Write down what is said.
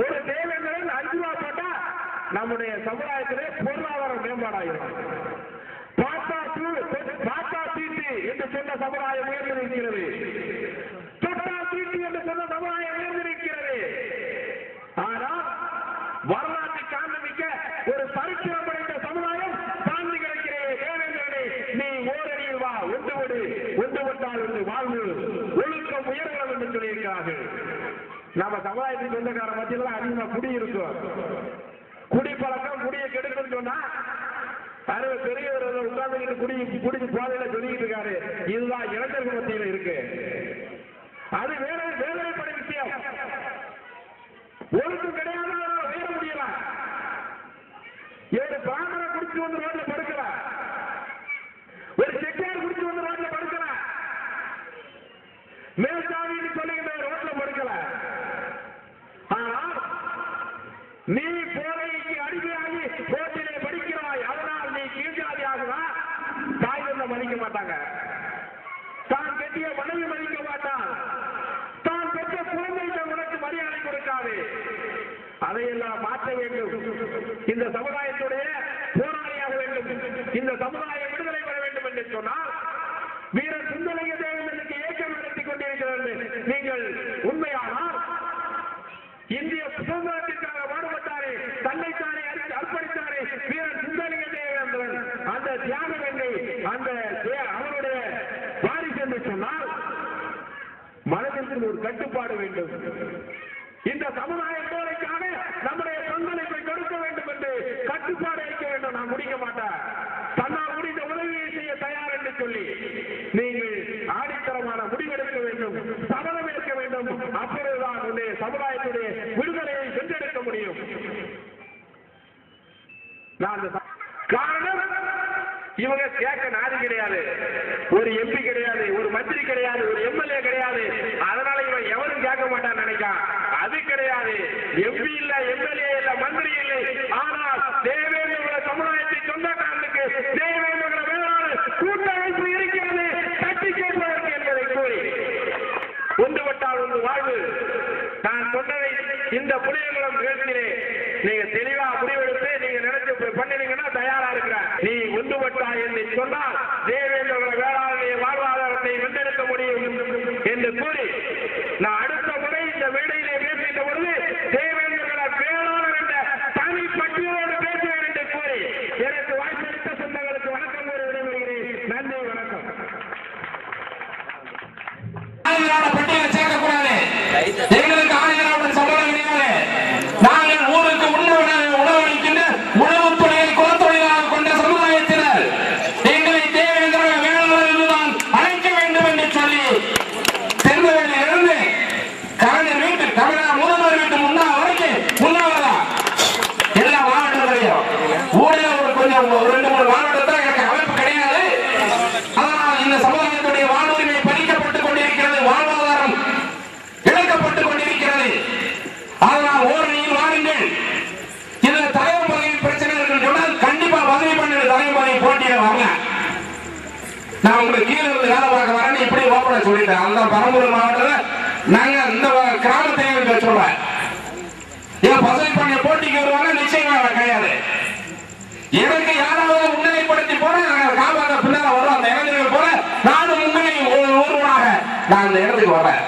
ஒரு தேவேந்திரன் அஞ்சு ரூபா போட்டா நம்முடைய சமுதாயத்திலே பொருளாதார மேம்பாடாயிரும். பாட்டா சூ- பாட்டா சீட்டு என்று சொன்ன சமுதாயம் உயர்ந்திருக்கிறது தொட்டா சீட்டு என்று சொன்ன சமுதாயம் உயர்ந்திருக்கிறது ஆனால் வரலாற்றை காண்பிக்க ஒரு சரித்திரம் படைத்த சமுதாயம் சார்ந்து கிடக்கிறே. தேவேந்திரனே நீ ஓரடியில் வா ஒன்று விடு ஒன்று விட்டால் ஒன்று வாழ்வு ஒழுக்கம் உயரலாம் என்று சொல்லியிருக்கிறார்கள். நம்ம சமுதாயத்துக்கு சொந்தக்கார மத்தியில அதிகமா குடி இருக்கும். குடி பழக்கம் குடியை கெடுக்குன்னு சொன்னா அறுபது பெரியவர் உட்கார்ந்துக்கிட்டு குடி குடிச்சு போதையில சொல்லிக்கிட்டு இருக்காரு. இதுதான் இளைஞர்கள் மத்தியில இருக்கு. அது வேலை வேதனைப்படும் விஷயம். ஒழுக்கம் கிடையாது வேற முடியல. ஏழு பாமரை குடிச்சு வந்து ரோட்ல மாட்டாங்க. தான் கட்டிய மனைவி மதிக்க மாட்டான். தான் பெற்ற குழந்தைகள் உனக்கு மரியாதை கொடுக்காது. அதையெல்லாம் மாற்ற வேண்டும். இந்த சமுதாயத்துடைய போராளியாக வேண்டும். இந்த சமுதாயம் விடுதலை பெற வேண்டும் என்று சொன்னால் வீரர் சிந்தனைய தேவனுக்கு ஏக்கம் நடத்தி கொண்டிருக்கிறது. நீங்கள் உண்மையானால் இந்திய சுதந்திரத்திற்காக பாடுபட்டாரே தன்னைத்தானே அர்ப்பணித்தாரே வீரர் சிந்தனைய தேவன் அந்த தியாகம் என்று அந்த தே- அவருடைய வாரிசு என்று சொன்னால் மனதிற்கு ஒரு கட்டுப்பாடு வேண்டும். இந்த சமுதாய தேவைக்காக நம்முடைய பங்களிப்பை கொடுக்க வேண்டும் என்று கட்டுப்பாடு வைக்க வேண்டும். நான் முடிக்க மாட்டேன். தன்னால் முடிந்த உதவியை செய்ய தயார் என்று சொல்லி நீங்கள் ஆடித்தரமான முடிவெடுக்க வேண்டும். சபதம் எடுக்க வேண்டும். அப்பொழுதுதான் உன்னுடைய சமுதாயத்துடைய விடுதலையை சென்றெடுக்க முடியும். நான் காரணம் இவங்க கேட்க நாடு கிடையாது. ஒரு எம்பி கிடையாது ஒரு மந்திரி கிடையாது ஒரு எம்எல்ஏ கிடையாது அதனால இவன் எவனும் கேட்க மாட்டான் நினைக்கான் அது கிடையாது எம்பி இல்ல எம்எல்ஏ இல்ல மந்திரி இல்லை. ஆனால் தேவேந்திர சமுதாயத்தை சொந்தக்காரனுக்கு தேவேந்திர வேளாண் கூட்டமைப்பு இருக்கிறது தட்டி கேட்பதற்கு என்பதை கூறி ஒன்றுபட்டால் ஒன்று வாழ்வு. நான் சொன்னதை இந்த புளியங்குளம் நிகழ்ச்சியிலே நீங்க தெளிவா முடிவெடுத்து நீங்க நினைச்சு பண்ணினீங்கன்னா தயாரா இருக்கிறேன் நீ ஒன்றுபட்டா என்று சொன்னால் தேவேந்திர வேளாண்மையை வாழ்வாதாரத்தை வென்றெடுக்க முடியும் என்று கூறி நான் பதவி நான் உங்களுக்கு கீழே இருந்து வேலை பார்க்க வரேன்னு இப்படி ஓப்பனா சொல்லிட்டேன். அந்த பெரம்பலூர் மாவட்டத்தில் நாங்க இந்த கிராமத்தை எனக்கு சொல்றேன் இவன் பதவி பண்ண போட்டிக்கு வருவாங்க நிச்சயமா அவன் கிடையாது. எனக்கு யாராவது முன்னிலைப்படுத்தி போற காப்பாற்ற பின்னால வரும் அந்த இளைஞர்கள் போல நானும் முன்னணி ஒருவனாக நான் அந்த இடத்துக்கு வரேன்.